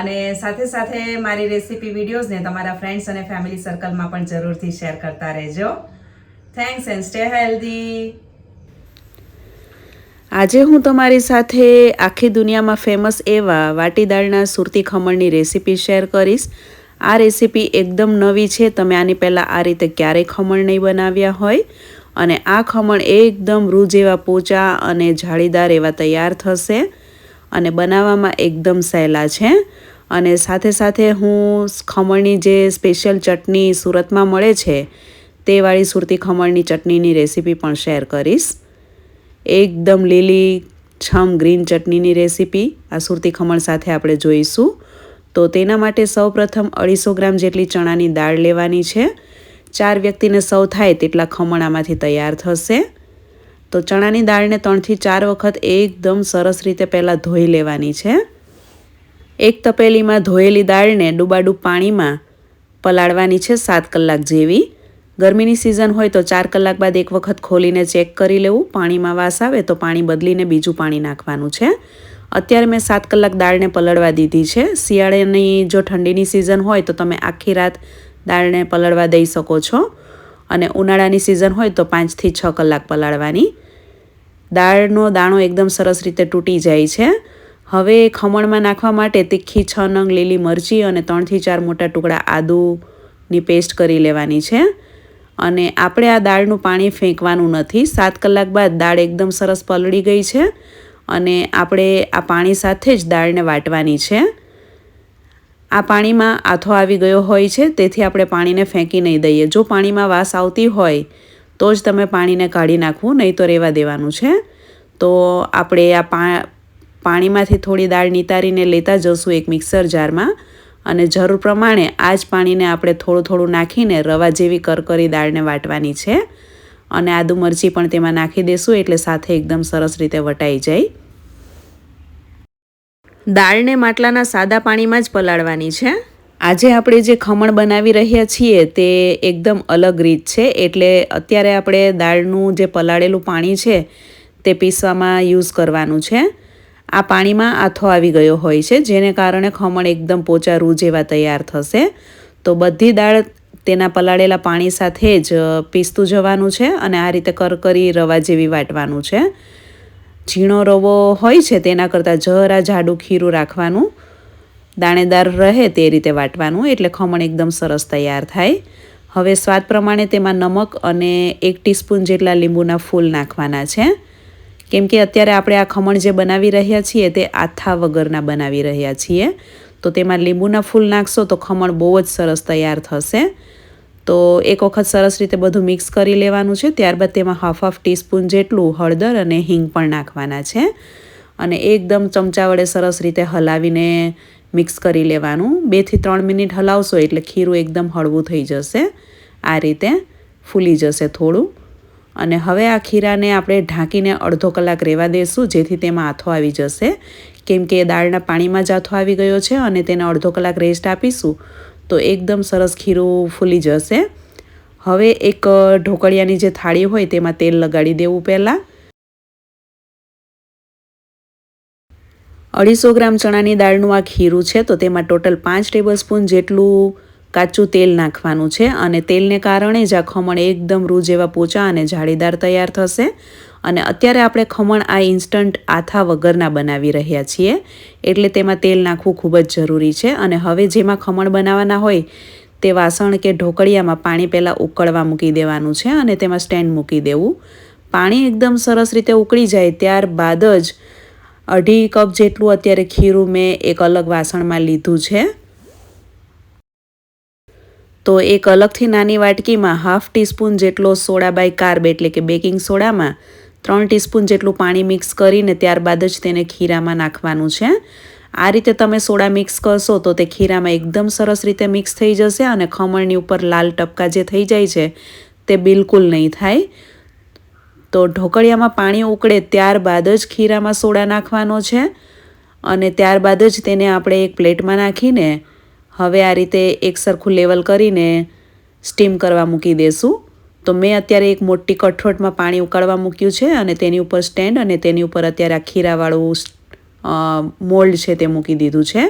અને સાથે સાથે મારી રેસીપી વિડીયોઝને તમારા ફ્રેન્ડ્સ અને ફેમિલી સર્કલમાં પણ જરૂરથી શેર કરતા રહેજો. થેન્ક્સ એન્ડ સ્ટે હેલ્ધી આજે હું તમારી સાથે આખી દુનિયામાં ફેમસ એવા વાટી દાળના સુરતી ખમણની રેસીપી શેર કરીશ. આ રેસીપી એકદમ નવી છે, તમે આની પહેલાં આ રીતે ક્યારેય ખમણ નહીં બનાવ્યા હોય. અને આ ખમણ એકદમ રૂ જેવા પોચા અને જાળીદાર એવા તૈયાર થશે. અને બનાવવામાં એકદમ સહેલા છે. અને સાથે સાથે હું ખમણની જે સ્પેશિયલ ચટણી સુરતમાં મળે છે, તે વાળી સુરતી ખમણની ચટણીની રેસીપી પણ શેર કરીશ. એકદમ લીલી, છમ ગ્રીન ચટણીની રેસીપી આ સુરતી ખમણ સાથે આપણે જોઈશું. તો તેના માટે સૌપ્રથમ અઢીસો ગ્રામ જેટલી ચણાની દાળ લેવાની છે. ચાર વ્યક્તિને સૌ થાય તેટલા ખમણ આમાંથી તૈયાર થશે. તો ચણાની દાળને ત્રણથી ચાર વખત એકદમ સરસ રીતે પહેલાં ધોઈ લેવાની છે. એક તપેલીમાં ધોયેલી દાળને ડૂબાડૂબ પાણીમાં પલાળવાની છે સાત કલાક જેવી. ગરમીની સિઝન હોય તો ચાર કલાક બાદ એક વખત ખોલીને ચેક કરી લેવું. પાણીમાં વાસ આવે તો પાણી બદલીને બીજું પાણી નાખવાનું છે. અત્યારે મેં સાત કલાક દાળને પલળવા દીધી છે. શિયાળાની જો ઠંડીની સિઝન હોય તો તમે આખી રાત દાળને પલળવા દઈ શકો છો. અને ઉનાળાની સિઝન હોય તો પાંચથી છ કલાક પલાળવાની. દાળનો દાણો એકદમ સરસ રીતે તૂટી જાય છે. હવે ખમણમાં નાખવા માટે તીખી છ નંગ લીલી મરચી અને ત્રણથી ચાર મોટા ટુકડા આદુની પેસ્ટ કરી લેવાની છે. અને આપણે આ દાળનું પાણી ફેંકવાનું નથી. સાત કલાક બાદ દાળ એકદમ સરસ પલળી ગઈ છે અને આપણે આ પાણી સાથે જ દાળને વાટવાની છે. આ પાણીમાં આથો આવી ગયો હોય છે, તેથી આપણે પાણીને ફેંકી નહીં દઈએ. જો પાણીમાં વાસ આવતી હોય, તો જ તમે પાણીને કાઢી નાખવું, નહીં તો રહેવા દેવાનું છે. તો આપણે આ પાણીમાંથી થોડી દાળ નિતારીને લેતા જશું એક મિક્સર જારમાં અને જરૂર પ્રમાણે આ જ પાણીને આપણે થોડું થોડું નાખીને રવા જેવી કરકરી દાળને વાટવાની છે. અને આદુ મરચી પણ તેમાં નાખી દેશું, એટલે સાથે એકદમ સરસ રીતે વટાઈ જાય. દાળને માટલાના સાદા પાણીમાં જ પલાળવાની છે. આજે આપણે જે ખમણ બનાવી રહ્યા છીએ તે એકદમ અલગ રીત છે. એટલે અત્યારે આપણે દાળનું જે પલાળેલું પાણી છે તે પીસવામાં યુઝ કરવાનું છે. આ પાણીમાં આથો આવી ગયો હોય છે, જેને કારણે ખમણ એકદમ પોચા રૂ જેવા તૈયાર થશે. તો બધી દાળ તેના પલાળેલા પાણી સાથે જ પીસતું જવાનું છે અને આ રીતે કરકરી રવા જેવી વાટવાનું છે. ઝીણો રવો હોય છે તેના કરતાં જરા જાડું ખીરું રાખવાનું, દાણેદાર રહે તે રીતે વાટવાનું, એટલે ખમણ એકદમ સરસ તૈયાર થાય. હવે સ્વાદ પ્રમાણે તેમાં નમક અને એક ટીસ્પૂન જેટલા લીંબુના ફૂલ નાખવાના છે. કેમ કે અત્યારે આપણે આ ખમણ જે બનાવી રહ્યા છીએ તે આથા વગરના બનાવી રહ્યા છીએ. તો તેમાં લીંબુના ફૂલ નાખશો તો ખમણ બહુ જ સરસ તૈયાર થશે. તો એક વખત સરસ રીતે બધું મિક્સ કરી લેવાનું છે. ત્યારબાદ તેમાં હાફ હાફ ટીસ્પૂન જેટલું હળદર અને હિંગ પણ નાખવાના છે. અને એકદમ ચમચા વડે સરસ રીતે હલાવીને મિક્સ કરી લેવાનું. બેથી ત્રણ મિનિટ હલાવશો એટલે ખીરું એકદમ હળવું થઈ જશે. આ રીતે ફૂલી જશે થોડું. અને હવે આ ખીરાને આપણે ઢાંકીને અડધો કલાક રહેવા દઈશું જેથી તેમાં આથો આવી જશે. કેમ કે દાળના પાણીમાં જ આથો આવી ગયો છે અને તેને અડધો કલાક રેસ્ટ આપીશું. તો એકદમ સરસ ખીરું ફૂલી જશે. હવે એક ઢોકળિયાની જે થાળી હોય તેમાં તેલ લગાડી દેવું પહેલાં. અઢીસો ગ્રામ ચણાની દાળનું આ ખીરું છે, તો તેમાં ટોટલ પાંચ ટેબલ સ્પૂન જેટલું કાચું તેલ નાખવાનું છે અને તેલને કારણે જ આ ખમણ એકદમ રૂ જેવા પોચા અને જાળીદાર તૈયાર થશે. અને અત્યારે આપણે ખમણ આ ઇન્સ્ટન્ટ આથા વગરના બનાવી રહ્યા છીએ. એટલે તેમાં તેલ નાખવું ખૂબ જ જરૂરી છે. અને હવે જેમાં ખમણ બનાવવાના હોય તે વાસણ કે ઢોકળિયામાં પાણી પહેલાં ઉકળવા મૂકી દેવાનું છે અને તેમાં સ્ટેન્ડ મૂકી દેવું. પાણી એકદમ સરસ રીતે ઉકળી જાય ત્યારબાદ જ અઢી કપ જેટલું અત્યારે ખીરું મેં એક અલગ વાસણમાં લીધું છે. તો એક અલગથી નાની વાટકીમાં હાફ ટીસ્પૂન જેટલો સોડા બાય કાર્બ એટલે કે બેકિંગ સોડામાં ત્રણ ટીસ્પૂન જેટલું પાણી મિક્સ કરીને ત્યારબાદ જ તેને ખીરામાં નાખવાનું છે. આ રીતે તમે સોડા મિક્સ કરશો તો તે ખીરામાં એકદમ સરસ રીતે મિક્સ થઈ જશે અને ખમણની ઉપર લાલ ટપકા જે થઈ જાય છે તે બિલકુલ નહીં થાય. તો ઢોકળિયામાં પાણી ઉકળે ત્યારબાદ જ ખીરામાં સોડા નાખવાનો છે અને ત્યારબાદ જ તેને આપણે એક પ્લેટમાં નાખીને હવે આ રીતે એક સરખું લેવલ કરીને સ્ટીમ કરવા મૂકી દેશું. તો મેં અત્યારે એક મોટી કઠોટમાં પાણી ઉકાળવા મૂક્યું છે અને તેની ઉપર સ્ટેન્ડ અને તેની ઉપર અત્યારે આ ખીરાવાળું મોલ્ડ છે તે મૂકી દીધું છે.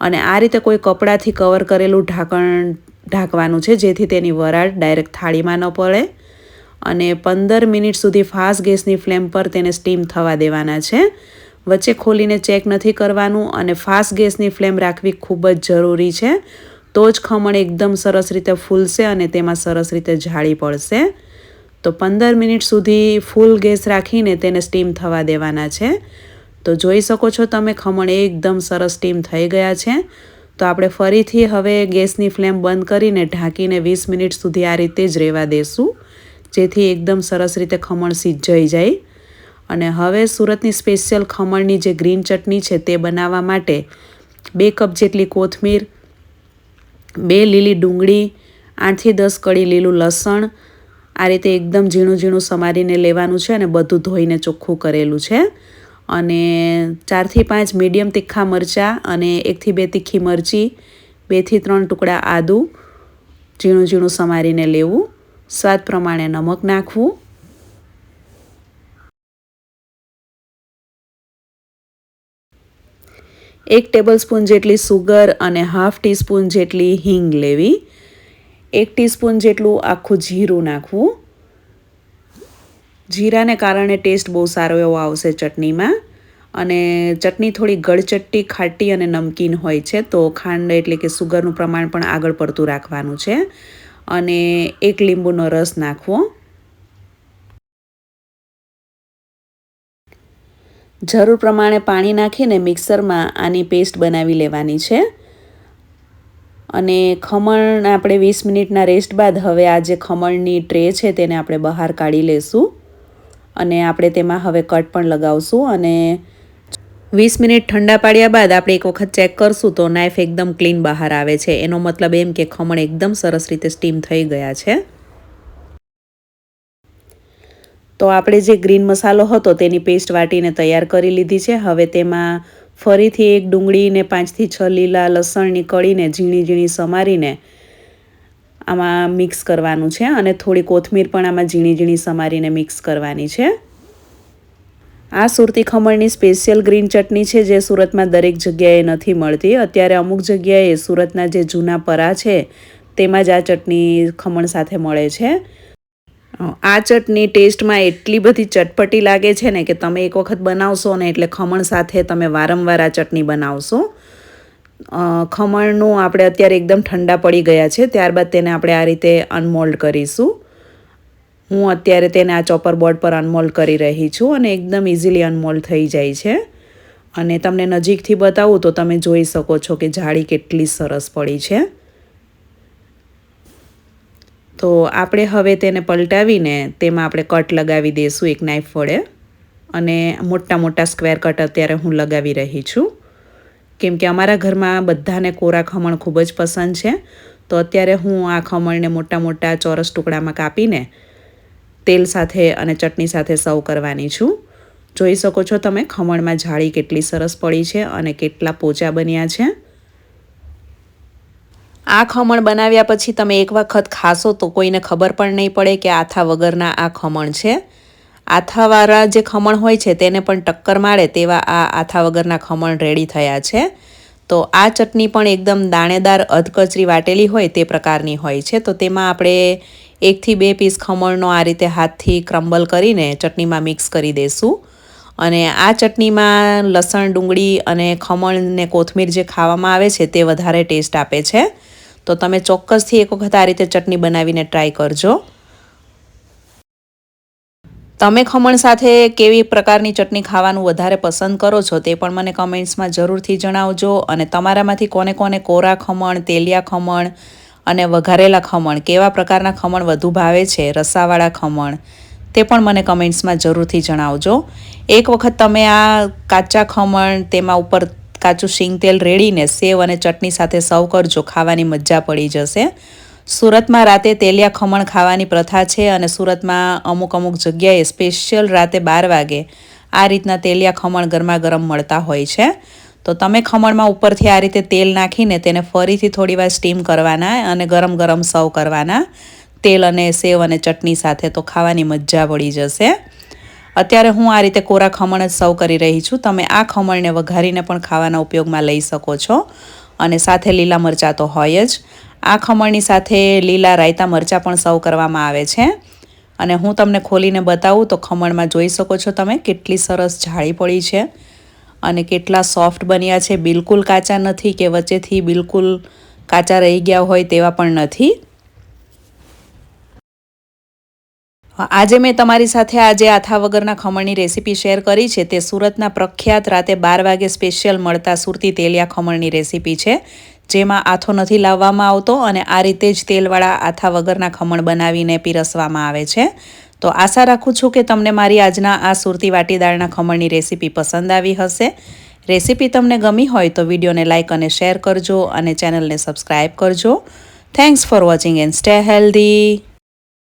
અને આ રીતે કોઈ કપડાથી કવર કરેલું ઢાંકણ ઢાંકવાનું છે, જેથી તેની વરાળ ડાયરેક્ટ થાળીમાં ન પડે. અને પંદર મિનિટ સુધી ફાસ્ટ ગેસની ફ્લેમ પર તેને સ્ટીમ થવા દેવાના છે. વચ્ચે ખોલીને ચેક નથી કરવાનું અને ફાસ્ટ ગેસની ફ્લેમ રાખવી ખૂબ જ જરૂરી છે. તો જ ખમણ એકદમ સરસ રીતે ફૂલશે અને તેમાં સરસ રીતે જાળી પડશે. તો પંદર મિનિટ સુધી ફૂલ ગેસ રાખીને તેને સ્ટીમ થવા દેવાના છે. તો જોઈ શકો છો તમે ખમણ એકદમ સરસ સ્ટીમ થઈ ગયા છે. તો આપણે ફરીથી હવે ગેસની ફ્લેમ બંધ કરીને ઢાંકીને વીસ મિનિટ સુધી આ રીતે જ રહેવા દેશું. જેથી એકદમ સરસ રીતે ખમણ સિજાઈ જાય. અને હવે સુરતની સ્પેશિયલ ખમણની જે ગ્રીન ચટણી છે તે બનાવવા માટે બે કપ જેટલી કોથમીર બે લીલી ડુંગળી, આઠથી દસ કળી લીલું લસણ, આ રીતે એકદમ ઝીણું ઝીણું સમારીને લેવાનું છે અને બધું ધોઈને ચોખ્ખું કરેલું છે. અને ચારથી પાંચ મીડિયમ તીખા મરચાં અને એકથી બે તીખી મરચી, બેથી ત્રણ ટુકડા આદું ઝીણું ઝીણું સમારીને લેવું. સ્વાદ પ્રમાણે નમક નાખવું. એક ટેબલ સ્પૂન જેટલી સુગર અને હાફ ટીસ્પૂન જેટલી હિંગ લેવી. એક ટીસ્પૂન જેટલું આખું જીરું નાખવું. જીરાને કારણે ટેસ્ટ બહુ સારો એવો આવશે ચટણીમાં. અને ચટણી થોડી ગળચટ્ટી, ખાટી અને નમકીન હોય છે, તો ખાંડ એટલે કે સુગરનું પ્રમાણ પણ આગળ પડતું રાખવાનું છે. અને એક લીંબુનો રસ નાખવો. જરૂર પ્રમાણે પાણી નાખીને મિક્સરમાં આની પેસ્ટ બનાવી લેવાની છે. અને ખમણ આપણે વીસ મિનિટના રેસ્ટ બાદ હવે આ જે ખમણની ટ્રે છે તેને આપણે બહાર કાઢી લેશું. અને આપણે તેમાં હવે કટ પણ લગાવશું અને વીસ મિનિટ ઠંડા પાડ્યા બાદ આપણે એક વખત ચેક કરશું તો નાઇફ એકદમ ક્લીન બહાર આવે છે. એનો મતલબ એમ કે ખમણ એકદમ સરસ રીતે સ્ટીમ થઈ ગયા છે. તો આપણે જે ગ્રીન મસાલો હતો તેની પેસ્ટ વાટીને તૈયાર કરી લીધી છે. હવે તેમાં ફરીથી એક ડુંગળીને પાંચથી છ લીલા લસણની કળીને ઝીણી ઝીણી સમારીને આમાં મિક્સ કરવાનું છે અને થોડી કોથમીર પણ આમાં ઝીણી ઝીણી સમારીને મિક્સ કરવાની છે. આ સુરતી ખમણની સ્પેશિયલ ગ્રીન ચટણી છે જે સુરતમાં દરેક જગ્યાએ નથી મળતી. અત્યારે અમુક જગ્યાએ સુરતના જે જૂના પરા છે, તેમાં જ આ ચટણી ખમણ સાથે મળે છે. આ ચટણી ટેસ્ટમાં એટલી બધી ચટપટી લાગે છે ને કે તમે એક વખત બનાવશો ને એટલે ખમણ સાથે તમે વારંવાર આ ચટણી બનાવશો. ખમણનું આપણે અત્યારે એકદમ ઠંડા પડી ગયા છે, ત્યારબાદ તેને આપણે આ રીતે અનમોલ્ડ કરીશું. હું અત્યારે તેને આ ચોપર બોર્ડ પર અનમોલ્ડ કરી રહી છું અને એકદમ ઇઝીલી અનમોલ્ડ થઈ જાય છે. અને તમને નજીકથી બતાવું તો તમે જોઈ શકો છો કે જાળી કેટલી સરસ પડી છે. તો આપણે હવે તેને પલટાવીને તેમાં આપણે કટ લગાવી દઈશું એક નાઇફ વડે. અને મોટા મોટા સ્ક્વેર કટ અત્યારે હું લગાવી રહી છું. કેમ કે અમારા ઘરમાં બધાને કોરા ખમણ ખૂબ જ પસંદ છે. તો અત્યારે હું આ ખમણને મોટા મોટા ચોરસ ટુકડામાં કાપીને તેલ સાથે અને ચટણી સાથે સર્વ કરવાની છું. જોઈ શકો છો તમે ખમણમાં જાળી કેટલી સરસ પડી છે અને કેટલા પોચા બન્યા છે. આ ખમણ બનાવ્યા પછી તમે એક વખત ખાશો તો કોઈને ખબર પણ નહીં પડે કે આથા વગરના આ ખમણ છે. આથાવાળા જે ખમણ હોય છે તેને પણ ટક્કર મારે તેવા આ આથા વગરના ખમણ રેડી થયા છે. તો આ ચટણી પણ એકદમ દાણેદાર અધકચરી વાટેલી હોય તે પ્રકારની હોય છે. તો તેમાં આપણે એકથી બે પીસ ખમણનો આ રીતે હાથથી ક્રમ્બલ કરીને ચટણીમાં મિક્સ કરી દઈશું અને આ ચટણીમાં લસણ, ડુંગળી અને ખમણ ને કોથમીર જે ખાવામાં આવે છે તે વધારે ટેસ્ટ આપે છે. તો તમે ચોક્કસથી એક વખત આ રીતે ચટણી બનાવીને ટ્રાય કરજો. તમે ખમણ સાથે કેવી પ્રકારની ચટણી ખાવાનું વધારે પસંદ કરો છો તે પણ મને કમેન્ટ્સમાં જરૂરથી જણાવજો અને તમારામાંથી કોને કોને કોરા ખમણ, તેલિયા ખમણ અને વઘારેલા ખમણ કેવા પ્રકારના ખમણ વધુ ભાવે છે, રસાવાળા ખમણ તે પણ મને કમેન્ટ્સમાં જરૂરથી જણાવજો. એક વખત તમે આ કાચા ખમણ તેમાં ઉપર કાચું શીંગ તેલ રેડીને સેવ અને ચટણી સાથે સર્વ કરજો, ખાવાની મજા પડી જશે. સુરતમાં રાતે તેલિયા ખમણ ખાવાની પ્રથા છે અને સુરતમાં અમુક અમુક જગ્યાએ સ્પેશિયલ રાતે બાર વાગે આ રીતના તેલિયા ખમણ ગરમા ગરમ મળતા હોય છે. તો તમે ખમણમાં ઉપરથી આ રીતે તેલ નાખીને તેને ફરીથી થોડીવાર સ્ટીમ કરવાના અને ગરમ ગરમ સર્વ કરવાના. તેલ અને સેવ અને ચટણી સાથે તો ખાવાની મજા પડી જશે. અત્યારે હું આ રીતે કોરા ખમણ જ સર્વ કરી રહી છું. તમે આ ખમણને વઘારીને પણ ખાવાના ઉપયોગમાં લઈ શકો છો. અને સાથે લીલા મરચાં તો હોય જ. આ ખમણની સાથે લીલા રાયતા મરચાં પણ સર્વ કરવામાં આવે છે. અને હું તમને ખોલીને બતાવું તો ખમણમાં જોઈ શકો છો તમે કેટલી સરસ જાળી પડી છે. અને કેટલા સોફ્ટ બન્યા છે. બિલકુલ કાચા નથી કે વચ્ચેથી બિલકુલ કાચા રહી ગયા હોય તેવા પણ નથી. આજે મેં તમારી સાથે આજે આથા વગરના ખમણની રેસીપી શેર કરી છે. તે સુરતના પ્રખ્યાત રાતે બાર વાગે સ્પેશિયલ મળતા સુરતી તેલિયા ખમણની રેસીપી છે, જેમાં આથો નથી લાવવામાં આવતો અને આ રીતે જ તેલવાળા આથા વગરના ખમણ બનાવીને પીરસવામાં આવે છે. તો આશા રાખું છું કે તમને મારી આજના આ સુરતી વાટીદાળના ખમણની રેસીપી પસંદ આવી હશે. રેસીપી તમને ગમી હોય તો વિડીયોને લાઇક અને શેર કરજો અને ચેનલને સબસ્ક્રાઈબ કરજો. Thanks for watching and stay healthy